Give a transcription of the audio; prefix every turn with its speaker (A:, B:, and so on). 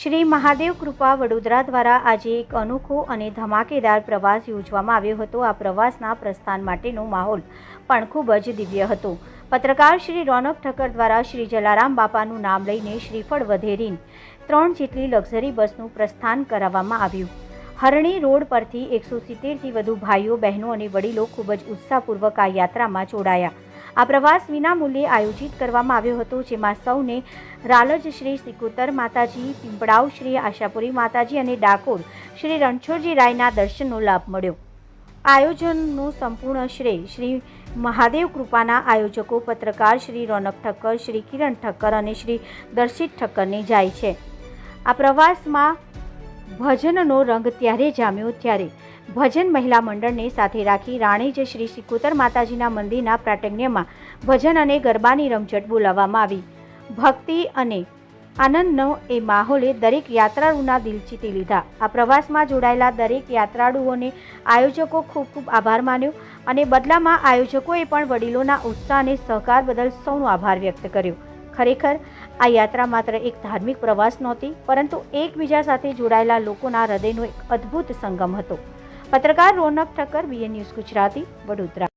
A: શ્રી મહાદેવ કૃપા વડોદરા દ્વારા આજે એક અનોખો અને ધમાકેદાર પ્રવાસ યોજવામાં આવ્યો હતો. આ પ્રવાસના પ્રસ્થાન માટેનો માહોલ પણ ખૂબ જ દિવ્ય હતો. પત્રકાર શ્રી રોનક ઠક્કર દ્વારા શ્રી જલારામ બાપાનું નામ લઈને શ્રીફળ વધેરીન ત્રણ જેટલી લક્ઝરી બસનું પ્રસ્થાન કરાવવામાં આવ્યું. હરણી રોડ પરથી એકસો સિત્તેરથી વધુ ભાઈઓ, બહેનો અને વડીલો ખૂબ જ ઉત્સાહપૂર્વક આ યાત્રામાં જોડાયા. આ પ્રવાસ વિનામૂલ્યે આયોજિત કરવામાં આવ્યો હતો, જેમાં સૌને રાલજ શ્રી સિકોતર માતાજી, પીંપળાવ શ્રી આશાપુરી માતાજી અને ડાકોર શ્રી રણછોડજી રાયના દર્શનનો લાભ મળ્યો. આયોજનનું સંપૂર્ણ શ્રેય શ્રી મહાદેવ કૃપાના આયોજકો પત્રકાર શ્રી રોનક ઠક્કર, શ્રી કિરણ ઠક્કર અને શ્રી દર્શિત ઠક્કરને જાય છે. આ પ્રવાસમાં ભજનનો રંગ ત્યારે જામ્યો ત્યારે ભજન મહિલા મંડળને સાથે રાખી રાણીજ શ્રી સિકોતર માતાજીના મંદિરના પ્રાટગ્યમાં ભજન અને ગરબાની રમઝટ બોલાવવામાં આવી. ભક્તિ અને આનંદનો એ માહોલે દરેક યાત્રાળુના દિલ જીતી લીધા. આ પ્રવાસમાં જોડાયેલા દરેક યાત્રાળુઓને આયોજકો ખૂબ ખૂબ આભાર માન્યો અને બદલામાં આયોજકોએ પણ વડીલોના ઉત્સાહ અને સહકાર બદલ સૌનો આભાર વ્યક્ત કર્યો. ખરેખર, આ યાત્રા માત્ર એક ધાર્મિક પ્રવાસ નહોતી, પરંતુ એકબીજા સાથે જોડાયેલા લોકોના હૃદયનો એક અદ્ભુત સંગમ હતો. પત્રકાર રોનક ઠક્કર બીએન ન્યૂઝ ગુજરાતી વડોદરા.